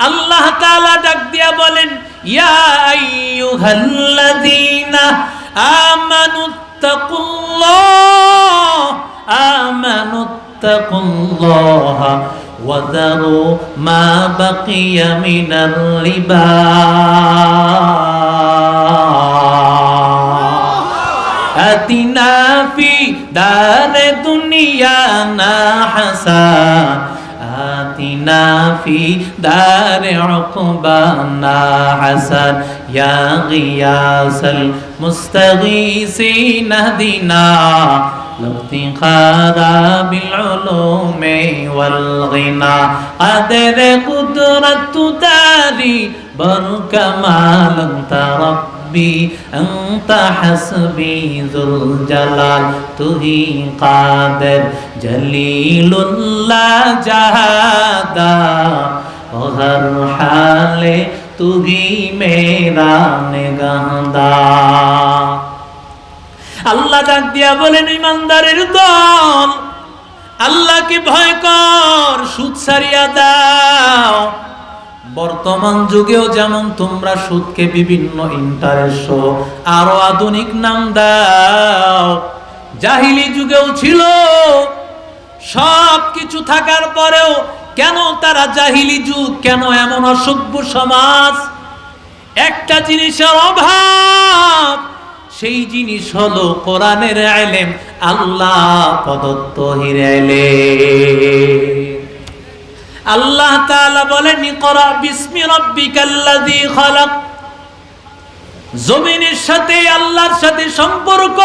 আল্লাহ তাআলা ডাক দিয়া বলেন ইয়া আইয়ুহাল্লাযীনা আমানু তাকুল্লাহ আমানু তাকুল্লাহ وذروا ما بقي من الربا آتنا في دار دنيانا حسن آتنا في دار عقبانا حسن يا غياث المستغيثين اهدنا الافتخار بالعلوم والغنى قدر قدرة داري بركمال انت রব্বি, আন্তা হাসবি যুল জালাল তুহি কাদের জলিলুল্লাহ জাহাদা ও হর হালে তুহি মেরা নেগাহদা। আল্লাহ ডাক দিয়া বলেন, ইমানদারের দল, আল্লাহকে ভয় কর, সুদ সারিয়া দাও। বর্তমান যুগেও যেমন তোমরা সুদকে বিভিন্ন ইন্টারেস্ট আরও আধুনিক নাম দাও। জাহিলি যুগেও ছিল সব কিছু থাকার পরেও কেন তারা জাহিলি যুগ, কেন এমন অসভ্য সমাজ? একটা জিনিসের অভাব, সেই জিনিস হলো কোরআনের আলেম, আল্লাহ প্রদত্ত হিরেলে আল্লাহ তাআলা বলেন জমিনের সাথে আল্লাহর সাথে সম্পর্ক।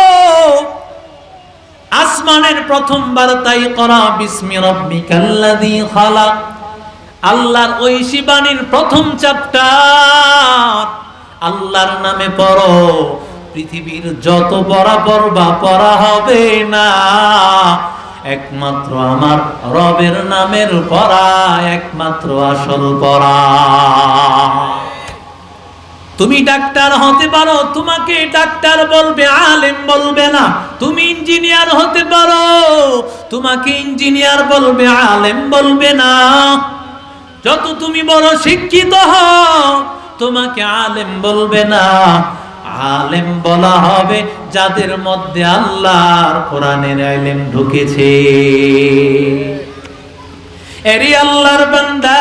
আসমানের প্রথম বার্তাই করা বিসমি রাব্বিকাল্লাযী খালাক। আল্লাহর ওই শিবানীর প্রথম চ্যাপ্টার। আল্লাহর নামে পড়ো, পৃথিবীর যত পড়া পড়বা পড়া হবে না। একমাত্র আমার রবের নামের পড়া, একমাত্র আসল পড়া। তুমি ডাক্তার হতে পারো, তোমাকে ডাক্তার বলবে, আলেম বলবে না। তুমি ইঞ্জিনিয়ার হতে পারো, তোমাকে ইঞ্জিনিয়ার বলবে, আলেম বলবে না। যত তুমি বড় শিক্ষিত হও, তোমাকে আলেম বলবে না। আলেম বলা হবে যাদের মধ্যে আল্লাহর কোরআনের আলেম ঢুকেছে এরি আল্লাহর বান্দা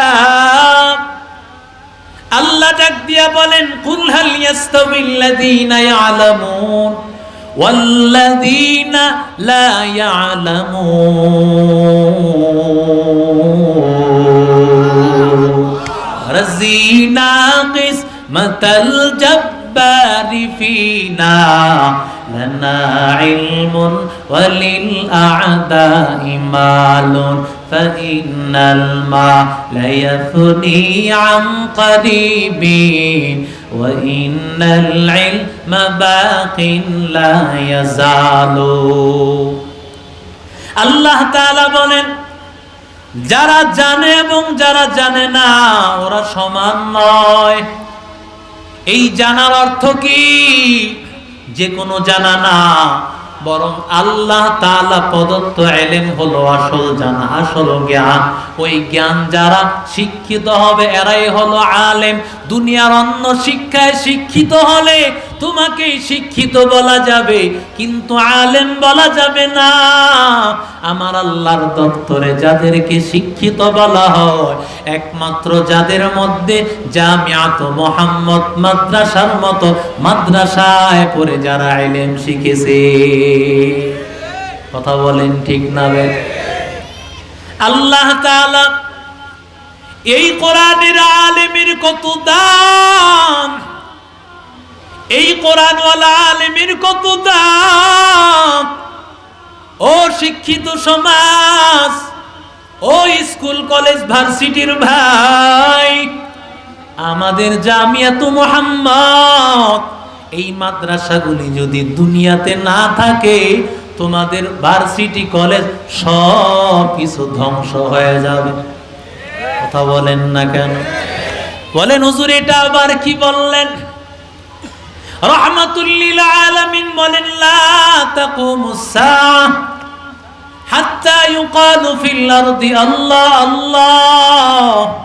আল্লাহ ডাক দিয়া বলেন কুল হাল ইয়াস্তাবিল্লাযীনা ইয়ালামুন ওয়াল্লাযীনা লা ইয়ালামুন رزينا قسمة الجبار فينا لنا علم وللأعداء مال فإن المال يفني عن قريب وإن العلم باق لا يزال আল্লাহ তাআলা বলেন যারা জানে এবং যারা জানে না ওরা সমান নয় এই জানার অর্থ কি? যে কোনো জানা না। বরং আল্লাহ প্রদত্ত এলেম হলো আসল জানা, আসল জ্ঞান। ওই জ্ঞান যারা শিক্ষিত হবে, এরাই হলো আলেম। দুনিয়ার অন্য শিক্ষায় শিক্ষিত হলে তোমাকে শিক্ষিত বলা যাবে, কিন্তু আলেম বলা যাবে না। আমার আল্লাহর দপ্তরে যাদেরকে শিক্ষিত বলা হয়, একমাত্র যাদের মধ্যে জামিয়াত মোহাম্মদ মাদ্রাসার মতো মাদ্রাসায় পড়ে যারা আলেম শিখেছে। কথা বলেন ঠিক না আল্লাহ এই কোরআনের আলেমের কত দাম? এই কোরআনওয়ালা আলেমের কত দাম? ও শিক্ষিত সমাজ, ও স্কুল, কলেজ, ভার্সিটির ভাই, আমাদের জামিয়াত মোহাম্মদ এই মাদ্রাসাগুলি যদি দুনিয়াতে না থাকে, তোমাদের ভার্সিটি কলেজ সব কিছু ধ্বংস হয়ে যাবে। কথা বলেন না কেন? বলেন, হুজুর, এটা আবার কি বললেন? রহমাতুল্লিল বলেন আল্লাহ আল্লাহ।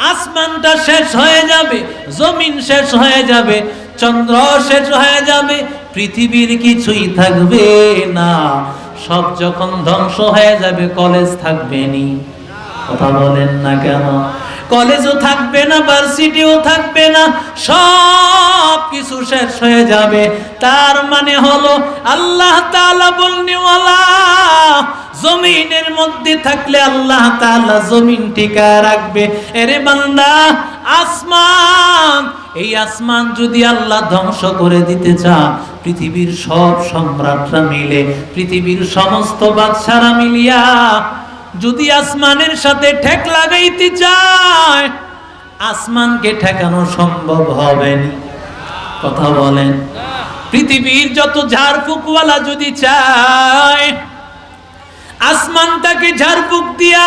আসমানটা শেষ হয়ে যাবে, জমিন শেষ হয়ে যাবে, চন্দ্র শেষ হয়ে যাবে, পৃথিবীর কিছুই থাকবে না। সব যখন ধ্বংস হয়ে যাবে, কলেজ থাকবে নি। কথা বলেন না কেন? কলেজও থাকবে না, ভার্সিটিও থাকবে না, সব কিছু শেষ হয়ে যাবে। তার মানে হলো, আল্লাহ তাআলা বলনিওয়ালা জমিনের মধ্যে থাকলে আল্লাহ তাআলা জমিন টিকা রাখবে। এরে বান্দা, আসমান, এই আসমান যদি আল্লাহ ধ্বংস করে দিতে চান পৃথিবীর সব সম্রাটরা মিলে, পৃথিবীর সমস্ত বাদশারা মিলিয়া যদি আসমানের সাথে ঠেক লাগাইতে চায়, আসমানকে ঠেকানো সম্ভব হবে না। কথা বলেন। পৃথিবীর যত ঝাড়ফুকওয়ালা যদি চায় আসমানটাকে ঝাড়ফুক দিয়া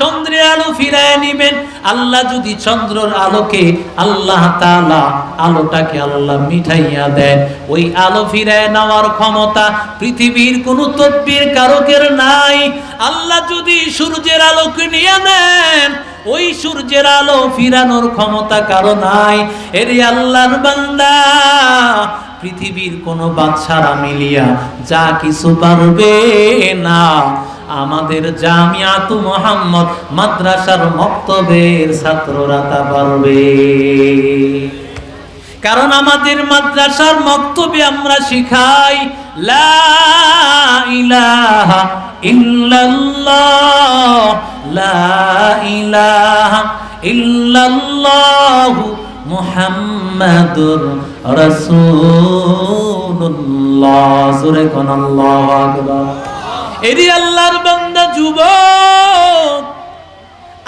চন্দ্রের আলো ফিরায় নিবেন। আল্লাহ যদি চন্দ্রের আলোকে আল্লাহ তাআলা আলোটাকে আল্লাহ মিঠাইয়া দেন। ওই আলো ফিরায় নেওয়ার ক্ষমতা পৃথিবীর কোনো তদ্বির কারকের নাই। আল্লাহ যদি সূর্যের আলোকে নিয়ে নেন, ওই সূর্যের আলো ফিরানোর ক্ষমতা কারও নাই। এর আল্লাহর বান্দা পৃথিবীর কোন বাদশারা মিলিয়া যা কিছু পারবে না। আমাদের জামিয়াতু মোহাম্মদ মাদ্রাসার মক্তবের ছাত্ররা তা পারবে। কারণ আমাদের মাদ্রাসার মক্তবে আমরা শিখাই, লা ইলাহা ইল্লাল্লাহ, লা ইলাহা ইল্লাল্লাহু মুহাম্মাদুর রাসূলুল্লাহ। জোরে কোন আল্লাহু আকবার। এরি আল্লাহর বান্দা যুবক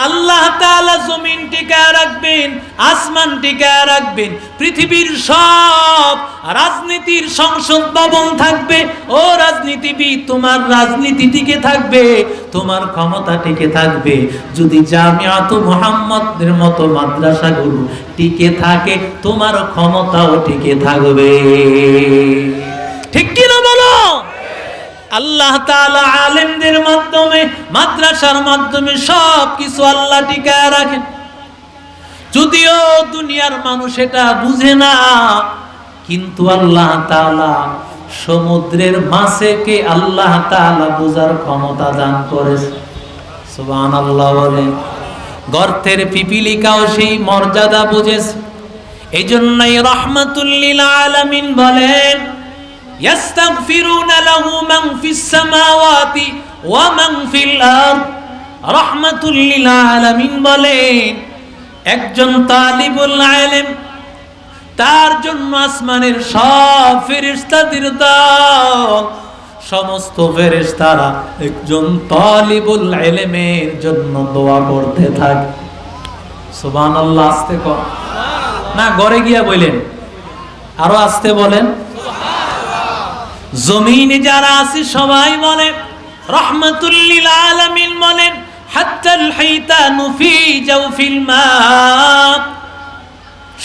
আল্লাহ তাআলা জমিন টিকায় রাখবেন, আসমান টিকায় রাখবেন, পৃথিবীর সব রাজনীতির সংসদ ভবন থাকবে। ও রাজনীতিবিদ, তোমার রাজনীতি টিকে থাকবে, তোমার ক্ষমতা টিকে থাকবে। যদি জামিয়াত মুহাম্মদের মতো মাদ্রাসাগুলো টিকে থাকে, তোমার ক্ষমতাও টিকে থাকবে। ঠিক কি না বলো? আল্লাহ তাআলা আলেমদের মাধ্যমে, মাদ্রাসার মাধ্যমে সব কিছু আল্লাহ টিকায় রাখেন। যদিও দুনিয়ার মানুষ এটা বুঝে না, কিন্তু আল্লাহ তাআলা সমুদ্রের মাছেকে আল্লাহ তাআলা বোঝার ক্ষমতা দান করেছে। সুবহানাল্লাহ বলেন গর্তের পিপিলিকাও সেই মর্যাদা বুঝেছে। এই জন্যই রহমাতুল্লিল আলামিন বলেন يستغفرون له من في السماوات ومن في الأرض رحمة للعالمين বলেন একজন তালিবুল আলেম তার জন্য আসমানের সব ফেরেশতাদের দল সমস্ত ফেরেশতারা একজন তালিবুল ইলমের জন্য দোয়া করতে থাকে সুবহানাল্লাহ আস্তে কর না ঘরে গিয়া বলেন আরো আস্তে বলেন জমিনে যারা আছে সবাই বলে, রহমাতুল্লিল আলামিন বলেন, হাত্তাল হাইতানু ফি জাওফিল মা।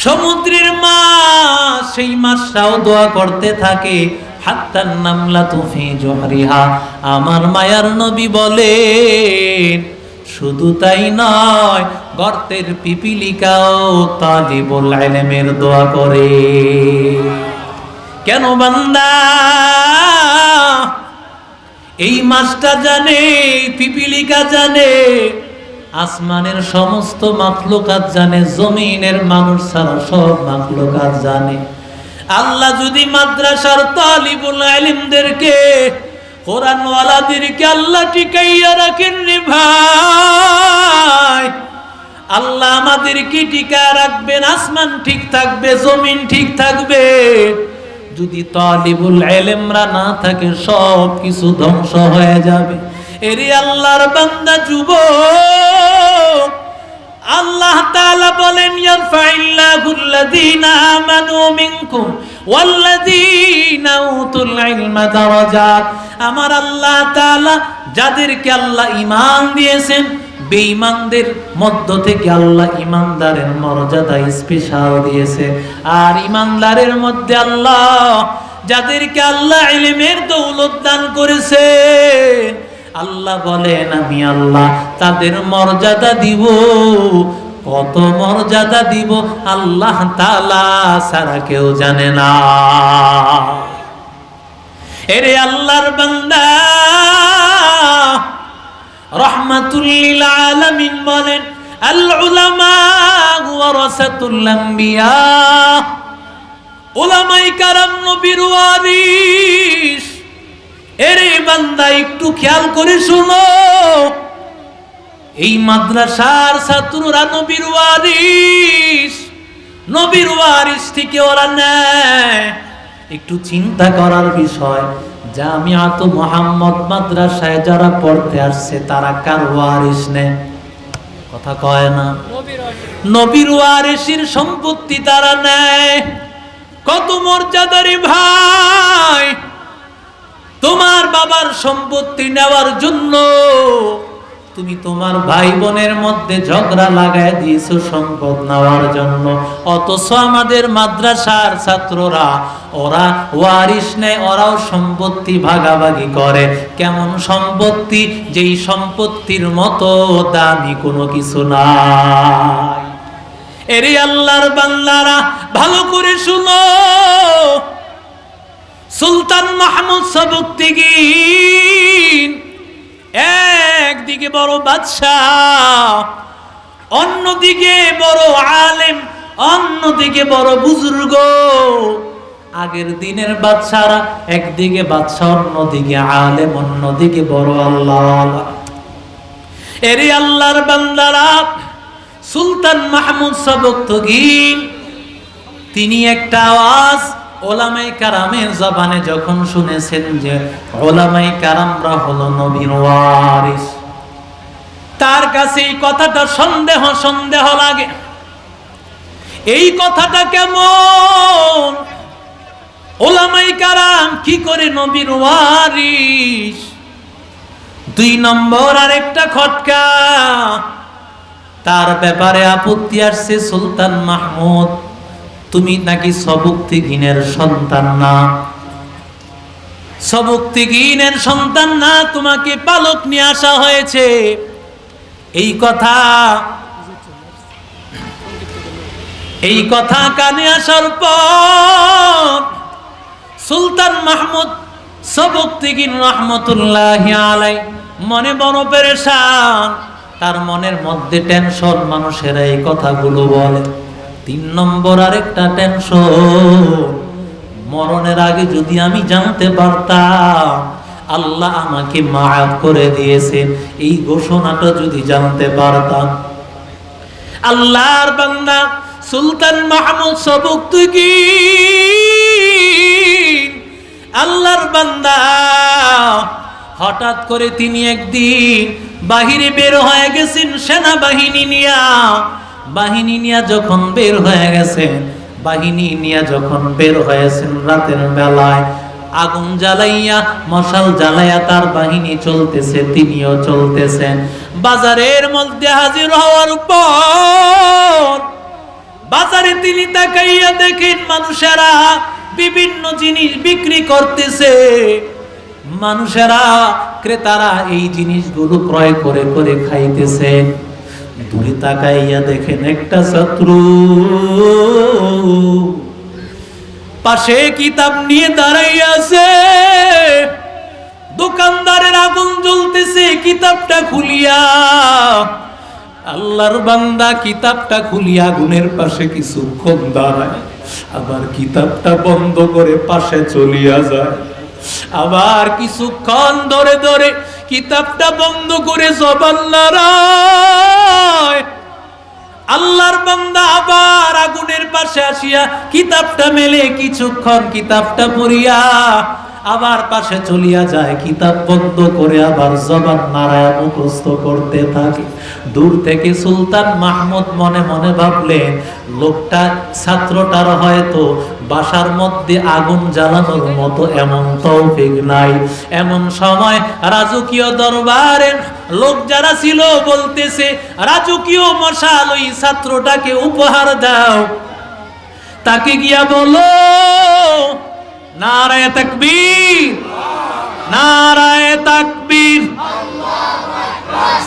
সমুদ্রের মাছ সেই মাছটাও দোয়া করতে থাকে, হাত্তান নামলা তুফি জহরিহা। আমার মায়ার নবী বলেন, শুধু তাই নয়, গর্তের পিপিলিকাও তালিবুল ইলমের দোয়া করে। কেন বান্দা? এই মাছটা জানে, পিপিলিকা জানে, আসমানের সমস্ত মাখলুকাত জানে, জমিনের মানুষ ছাড়া সব মাখলুকাত জানে। আল্লাহ যদি মাদ্রাসার তালিবুল আলিমদেরকে কোরআনওয়ালাদেরকে আল্লাহ টিকাইয়া রাখেন রে ভাই, আল্লাহ আমাদেরকে টিকা রাখবেন, আসমান ঠিক থাকবে, জমিন ঠিক থাকবে। যদি তালিবুল এলেমরা না থাকে, সব কিছু ধ্বংস হয়ে যাবে। এরে আল্লাহর বান্দা, যুবক, আল্লাহ তাআলা বলেন, ইয়ারফাইল্লাহু আল্লাযীনা আমানু মিনকুম ওয়াল্লাযীনা উতুল ইলমা দারাজাত। আমার আল্লাহ তাআলা, যাদেরকে আল্লাহ ঈমান দিয়েছেন বেঈমানদের মধ্য থেকে আল্লাহ ঈমানদারের মর্যাদা স্পেশাল দিয়েছে। আর ঈমানদারের মধ্যে আল্লাহ যাদেরকে আল্লাহ ইলমের দৌলত দান করেছে, আল্লাহ বলেন, আমি আল্লাহ তাদের মর্যাদা দিব। কত মর্যাদা দিব আল্লাহ তালা সারা কেউ জানে না। এরে আল্লাহর বান্দা রহমাতুল্লিল আলামিন বলেন কারাম একটু খেয়াল করে শুনো। এই মাদ্রাসার ছাত্ররা নবীর ওয়ারিস ওয়ারিস থেকে ওরা নেয়। একটু চিন্তা করার বিষয় জামিয়াত মোহাম্মদ মাদ্রাসায় যারা পড়তে আসছে, তারা কার ওয়ারিস নেয়? কথা কয় না। নবীর ওয়ারিসির সম্পত্তি তারা নেয়। কত মর্যাদারি ভাই। তোমার বাবার সম্পত্তি নেওয়ার জন্য তুমি তোমার ভাই বোনের মধ্যে ঝগড়া লাগাই দিয়েছ সম্পদ নেওয়ার জন্য। অথচ আমাদের মাদ্রাসার ছাত্ররা, ওরা ওয়ারিস নেয়, ওরাও সম্পত্তি ভাগাভাগি করে। কেমন সম্পত্তি? যেই সম্পত্তির মতো দামি কোনো কিছু নাই। এরে আল্লাহর বান্দারা, ভালো করে শুনো। সুলতান মাহমুদ সবুক্তিগিন একদিকে বড় বাদশাহ, অন্যদিকে বড় আলেম, অন্যদিকে বড় বুজুর্গ। আগের দিনের বাদশারা একদিকে বাচ্চা অন্যদিকে আলেম, অন্যদিকে বড় আল্লাহ। এরে আল্লাহর বান্দারা, সুলতান মাহমুদ সবুক্তিগিন তিনি একটা আওয়াজ ওলামাই কারামের জবানে যখন শুনেছেন যে ওলামাই কারামরা হলো নবীর ওয়ারিস, তার কাছে এই কথাটা সন্দেহ সন্দেহ লাগে। এই কথাটা কেমন? ওলামাই কারাম কি করে নবীর ওয়ারিস? দুই নম্বর আরেকটা খটকা, তার ব্যাপারে আপত্তি আসছে সুলতান মাহমুদ। তুমি নাকি সবুক্তিহীনের সন্তান না? সবুক্তিহীনের সন্তান না, তোমাকে পালক নিয়ে আসা হয়েছে। এই কথা এই কথা কানে আসার পর সুলতান মাহমুদ সবুক্তিহীন রহমতুল্লাহ আলাই মনে বড় পেরেশান। তার মনের মধ্যে টেনশন, মানুষেরা এই কথাগুলো বলে। তিন নম্বর আরেকটা টেনশন মরণের আগে যদি আমি জানতে পারতাম, আল্লাহ আমাকে মাফ করে দিয়েছেন। এই ঘোষণাটা যদি জানতে পারতাম। আল্লাহর বান্দা সুলতান মাহমুদ সবুক তুই কি? আল্লাহর বান্দা, হঠাৎ করে তিনি একদিন বাহিরে বের হয়ে গেছেন সেনাবাহিনী নিয়া। বাহিনী নিয়ে যখন বের হয়ে গেছেন, বাহিনী নিয়ে যখন বের হয়েছেন রাতের বেলায়, আগুন জ্বালাইয়া, মশাল জ্বালাইয়া তার বাহিনী চলতেছে, তিনিও চলতেছেন। বাজারের মধ্যে হাজির হওয়ার পর, বাজারে তিনি তাকাইয়া দেখেন মানুষেরা বিভিন্ন জিনিস বিক্রি করতেছে। মানুষেরা, ক্রেতারা এই জিনিসগুলো ক্রয় করে করে খাইতেছেন দূরে তাকাইয়া দেখেন একটা শত্রু। পাশে কিতাব নিয়ে দাঁড়াইয়া আছে দোকানদারের আগুন জ্বলতেছে, কিতাবটা খুলিয়া। আল্লাহর বান্দা কিতাবটা খুলিয়া আগুনের পাশে কিছুক্ষণ দাঁড়ায়। আবার কিতাবটা বন্ধ করে পাশে চলিয়া যায়। আবার কিছুক্ষণ ধরে ধরে কিতাবটা বন্ধ করে নাড়ায়। আল্লাহর বান্দা আবার আগুনের পাশে আসিয়া কিতাবটা মেলে, কিছুক্ষণ কিতাবটা পড়িয়া আবার পাশে চলিয়া যায়। কিতাব বন্ধ করে আবার জবান নারায় মুখস্থ করতে থাকে। দূর থেকে সুলতান মাহমুদ মনে মনে ভাবলেন, লোকটা ছাত্রটার হয়তো বাসার মধ্যে আগুন জ্বালানোর মতো এমন তৌফিক নাই। এমন সময় রাজকীয় দরবারে লোক যারা ছিল বলতেছে, রাজকীয় মশাল, ওই ছাত্রটাকে উপহার দাও। তাকে গিয়া বলো, নারায় তাকবীর নারায় তাকবীর।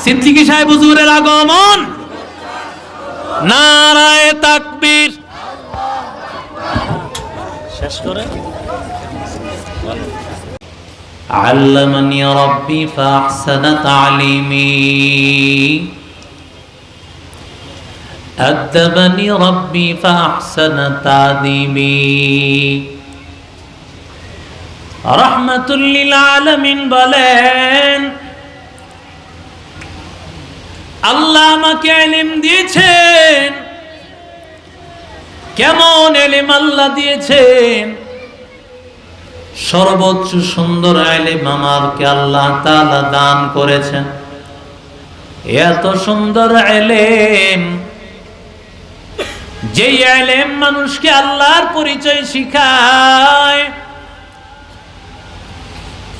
সিদ্দিকী সাহেব হুজুরের আগমন নারায় তাকবীর শেষ করে علمني ربي فأحسن تعليمي أدبني ربي فأحسن تعليمي رحمة للعالمين বলেন আল্লাহ আমাকে এলিম দিয়েছেন। কেমন এলিম আল্লাহ দিয়েছেন? সর্বোচ্চ সুন্দর এলিম আমাকে আল্লাহ তাআলা দান করেছেন। এত সুন্দর এলেম যে এলেম মানুষকে আল্লাহর পরিচয় শিখায়,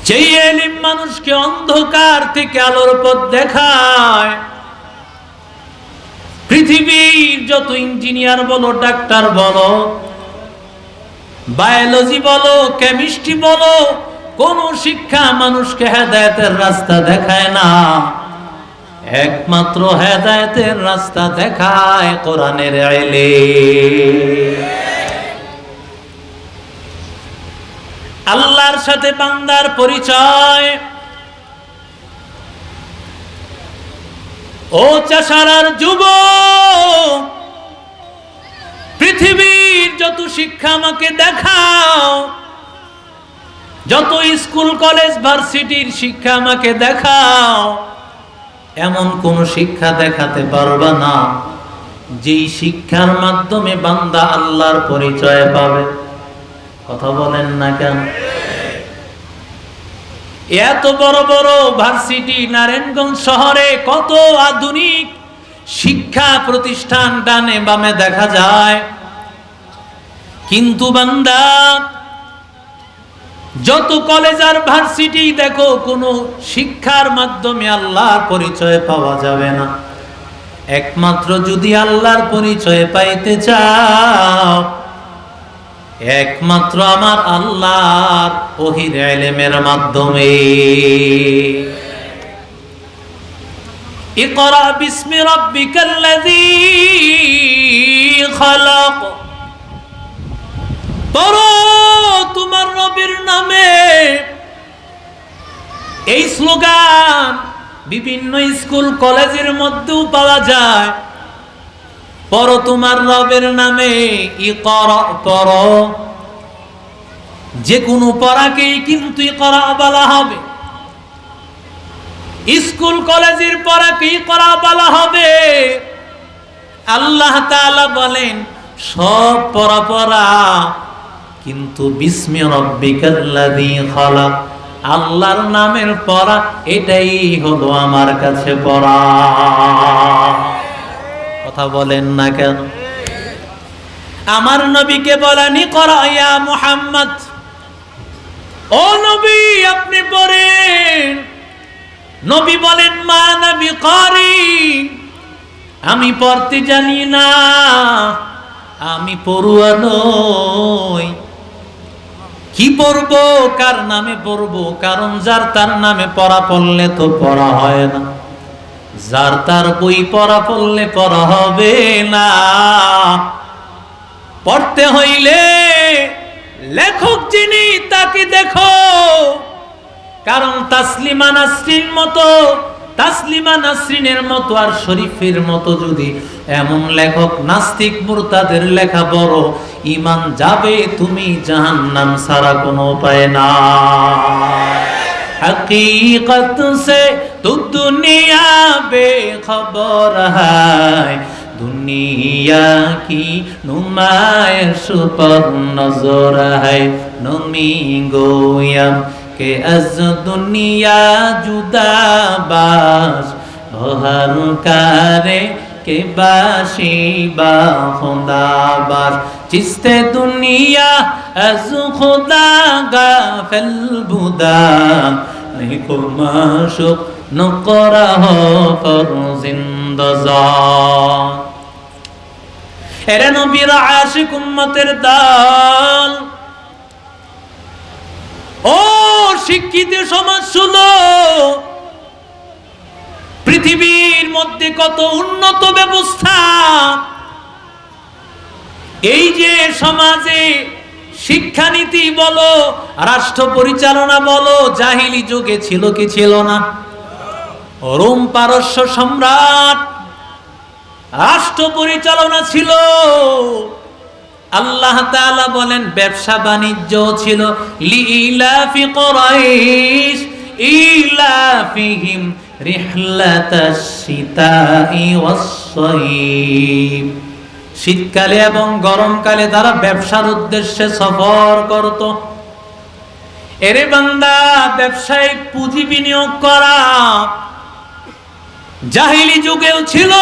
যেই এলিম মানুষকে অন্ধকার থেকে আলোর পথ দেখায় পৃথিবীর যত ইঞ্জিনিয়ার বলো, ডাক্তার বলো, বায়োলজি বলো, কেমিস্ট্রি বলো, কোন শিক্ষা মানুষকে হেদায়েতের রাস্তা দেখায় না। একমাত্র হেদায়েতের রাস্তা দেখায় কোরআনের এলে আল্লাহর সাথে বান্দার পরিচয়। ও চাষারার যুব, পৃথিবীর যত শিক্ষা আমাকে দেখাও, যত স্কুল, কলেজ, ভার্সিটির শিক্ষা আমাকে দেখাও, এমন কোন শিক্ষা দেখাতে পারবা না, যেই শিক্ষার মাধ্যমে বান্দা আল্লাহর পরিচয় পাবে। কথা বলেন না কেন? এত বড় বড় ভার্সিটি নারায়ণগঞ্জ শহরে কত আধুনিক শিক্ষা প্রতিষ্ঠান ডানে বামে দেখা যায়। কিন্তু বান্দা, যত কলেজ আর ভার্সিটি দেখো, কোনো শিক্ষার মাধ্যমে আল্লাহর পরিচয় পাওয়া যাবে না। একমাত্র যদি আল্লাহর পরিচয় পাইতে চাও একমাত্র আমার আল্লাহর ওহির এলেমের মাধ্যমে। ইকরা বিসমি রাব্বিকাল্লাযী খালাক। পড়ো তোমার রবের নামে। এই স্লোগান বিভিন্ন স্কুল, কলেজের মধ্যেও পাওয়া যায়। পর তোমার রবের নামে ই কর যে কোনো পড়াকেই কিন্তু করা বলা হবে। স্কুল, কলেজের পড়াকেই করা বলা হবে। আল্লাহ তাআলা বলেন, সব পড়া পড়া কিন্তু বিস্মি রব্বিকাল্লাযী আল্লাহর নামের পড়া, এটাই হলো আমার কাছে পড়া। কথা বলেন না কেন? আমার নবীকে বলেনি করা, ইয়া মুহাম্মদ। ও নবী, আপনি পড়েন নবী বলেন, মা নবী করি। আমি পড়তে জানি না, আমি পড়ুয়া নই। কি পড়ব, কার নামে পড়ব, কারণ যার তার নামে পড়া পড়লে তো পড়া হয় না। যার তার বই পড়া পড়লে পড়া হবে না। পড়তে হইলে লেখক যিনি, তাকে দেখো। কারণ তাসলিমা নাসরিন মতো, তাসলিমা নাসরিনের মতো আর শরীফের মতো যদি এমন লেখক, নাস্তিক মুরতাদের লেখা বড় ইমান যাবে তুমি জাহান্নাম ছাড়া কোনো উপায় না हकीकत से तू दुनिया बेखबर है दुनिया की नुमाइश पर नजर है नमी गोयम के अज दुनिया जुदा बास हर कारे কে বাসি বা খোদাবাস? চিস্তে দুনিয়া, আজ খোদা গাফেল বুদা। নেই কো মাশুক নকরা হর জিন্দজান। এরে নবীর আশিক উম্মতের দাল। ও শিক্ষিত সমাজ, শুনো। পৃথিবীর মধ্যে কত উন্নত ব্যবস্থা। এই যে সমাজে শিক্ষানীতি বলো, রাষ্ট্র পরিচালনা বলো, জাহিলি যুগে ছিল কি ছিল না? রোম পারস্য সম্রাট, রাষ্ট্র পরিচালনা ছিল। আল্লাহ তাআলা বলেন, ব্যবসা বাণিজ্য ছিল। লিইলাফি কুরাইশ, ইলাফিহিম শীতকালে এবং গরমকালে তারা ব্যবসার উদ্দেশ্যে সফর করত। এরে বান্দা ব্যবসায়িক পুঁজি বিনিয়োগ করা জাহিলি যুগেও ছিল।